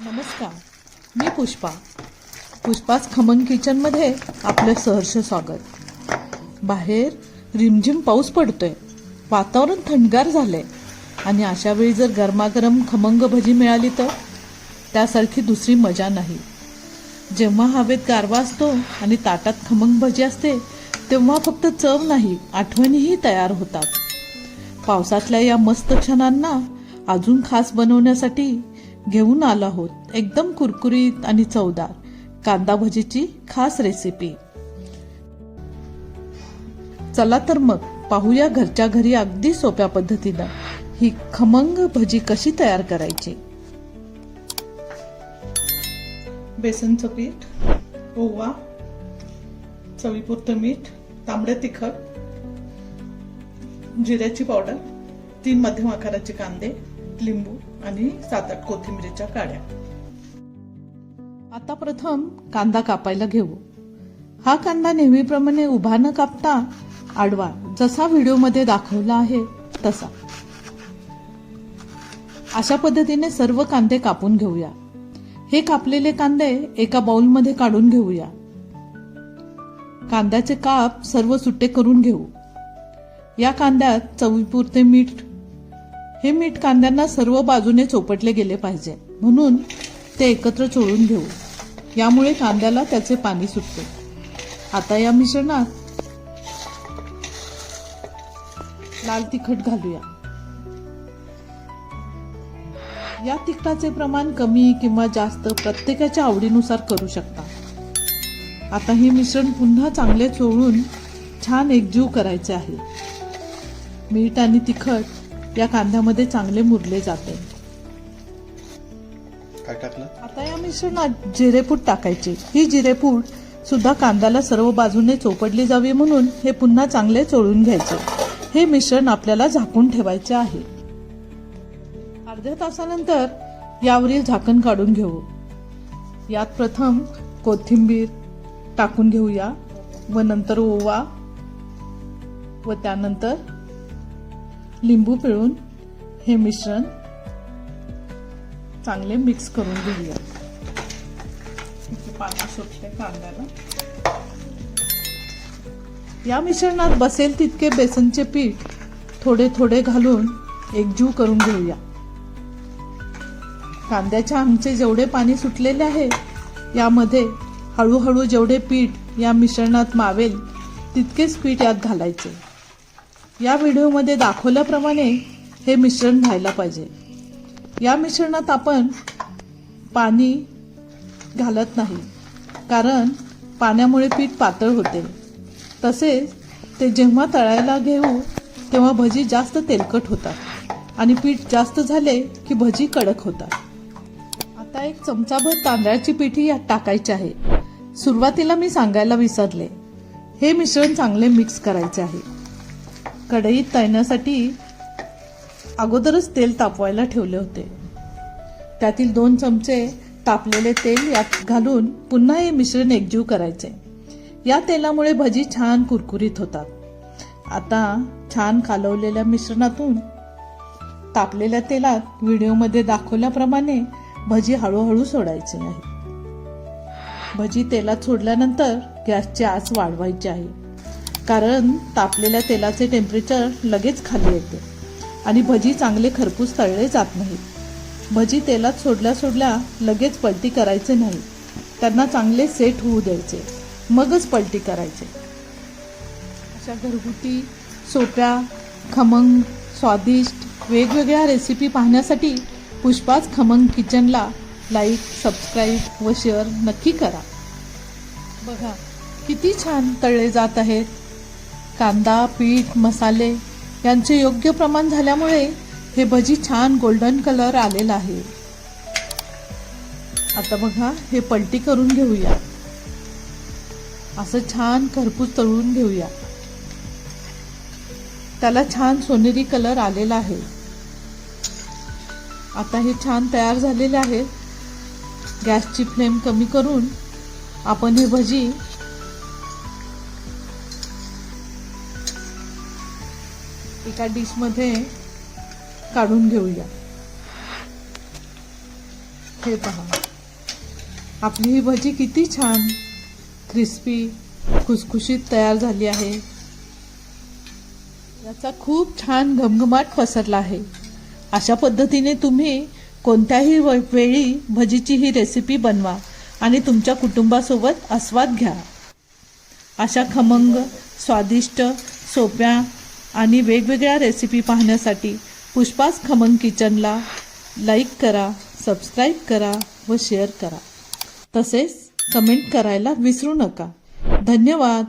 नमस्कार मी पुष्पा. पुष्पाच खमंग किचनमध्ये आपलं सहर्ष स्वागत. बाहेर रिमझिम पाऊस पडतोय वातावरण थंडगार झालंय. आणि अशा वेळी जर गरमागरम खमंग भजी मिळाली तर त्यासारखी दुसरी मजा नाही. जेव्हा हवेत गारवा असतो आणि ताटात खमंग भजी असते तेव्हा फक्त चव नाही आठवणीही तयार होतात. पावसातल्या या मस्त क्षणांना अजून खास बनवण्यासाठी घेऊन आलो आहोत. एकदम कुरकुरीत आणि चवदार. कांदा भजीची खास रेसिपी चला तर मग पाहूया घरच्या घरी अगदी सोप्या पद्धतीनं ही खमंग भजी कशी तयार करायची. बेसनचं पीठ ओवा चवीपुरतं मीठ तांबडे तिखट जिऱ्याची पावडर तीन मध्यम आकाराचे कांदे लिंबू आणि सात आठ कोथिंबीरीच्या काड्या. आता प्रथम कांदा कापायला घेऊ. हा कांदा नेहमीप्रमाणे उभा न कापता आडवा जसा व्हिडिओमध्ये दाखवला आहे तसा. अशा पद्धतीने सर्व कांदे कापून घेऊया. हे कापलेले कांदे एका बाउलमध्ये काढून घेऊया. कांद्याचे काप सर्व सुट्टे करून घेऊ. या कांद्यात चवीपुरते मीठ हे मीठ कांद्यांना सर्व बाजूने चोपटले गेले पाहिजे. म्हणून ते एकत्र चोळून घेऊ. यामुळे कांद्याला त्याचे पाणी सुटते. आता या मिश्रणात लाल तिखट घालूया. या तिखटाचे प्रमाण कमी किंवा जास्त प्रत्येकाच्या आवडीनुसार करू शकता. आता हे मिश्रण पुन्हा चांगले चोळून छान एकजीव करायचे आहे. मीठ आणि तिखट या कांद्यामध्ये चांगले मुरले जाते. काय टाकलं? आता या मिश्रणात जिरेपूड टाकायचे. ही जिरेपूड सुद्धा कांद्याला सर्व बाजूने चोपडली जावी म्हणून हे पुन्हा चांगले चोळून घ्यायचे. हे मिश्रण आपल्याला झाकून ठेवायचे आहे. अर्ध्या तासानंतर यावरील झाकण काढून घेऊ. यात प्रथम कोथिंबीर टाकून घेऊया व नंतर ओवा व त्यानंतर लिंबू पिळून हे मिश्रण चांगले मिक्स करून घेऊया. पाणी सुटते कांद्याला. या मिश्रणात बसेल तितके बेसनचे पीठ थोडे थोडे घालून एकजीव करून घेऊया. कांद्याच्या आमचे जेवढे पाणी सुटलेले आहे यामध्ये हळूहळू जेवढे पीठ या मिश्रणात मावेल तितकेच पीठ यात घालायचे. या व्हिडिओमध्ये दाखवल्याप्रमाणे हे मिश्रण व्हायला पाहिजे. या मिश्रणात आपण पाणी घालत नाही कारण पाण्यामुळे पीठ पातळ होते. तसेच ते जेव्हा तळायला घेऊ तेव्हा भजी जास्त तेलकट होतात आणि पीठ जास्त झाले की भजी कडक होतात. आता एक चमचाभर तांदळाची पिठी यात टाकायची आहे. सुरुवातीला मी सांगायला विसरले. हे मिश्रण चांगले मिक्स करायचे आहे. कढईत तळण्यासाठी अगोदरच तेल तापवायला ठेवले होते. त्यातील दोन चमचे तापलेले तेल यात घालून पुन्हा हे मिश्रण एकजीव करायचे. या तेलामुळे भजी छान कुरकुरीत होतात. आता छान कालवलेल्या मिश्रणातून तापलेल्या तेलात व्हिडिओमध्ये दाखवल्याप्रमाणे भजी हळूहळू सोडायची आहे. भजी तेलात सोडल्यानंतर गॅसची आस वाढवायची आहे. कारण तापलेल्या तेलाचे टेम्परेचर लगेच खाली येते. आणि भजी चांगले खरपूस तळले जात नाहीत. भजी तेलात सोडल्या सोडल्या लगेच पलटी करायचे नाही. त्यांना चांगले सेट होऊ द्यायचे. मगच पलटी करायचे. अशा घरगुती सोप्या खमंग स्वादिष्ट वेगवेगळ्या रेसिपी पाहण्यासाठी पुष्पाच खमंग किचनला लाईक सबस्क्राईब व शेअर नक्की करा. बघा किती छान तळले जात आहेत. कांदा पीठ मसाले यांचे योग्य प्रमाण झाल्यामुळे हे भजी छान गोल्डन कलर आलेला आहे. आता बघा हे पलटी करून घेऊया. असं छान खरपूस तळून घेऊया. त्याला छान सोनेरी कलर आलेला आहे. आता हे छान तयार झालेले आहे. गॅसची फ्लेम कमी करून आपण हे भजी एका डिशमध्ये काढून घेऊया. हे पहा. आपली ही भजी किती छान क्रिस्पी खुसखुशीत तयार झाली आहे. याचा खूप छान घमघमाट पसरला आहे. अशा पद्धतीने तुम्ही कोणत्याही वेळी भजीची ही रेसिपी बनवा आणि तुमच्या कुटुंबासोबत आस्वाद घ्या. अशा खमंग स्वादिष्ट सोप्या आणि वेगवेगळ्या रेसिपी पाहण्यासाठी पुष्पास खमन किचनला लाईक करा सबस्क्राईब करा व शेअर करा. तसेच कमेंट करायला विसरू नका. धन्यवाद.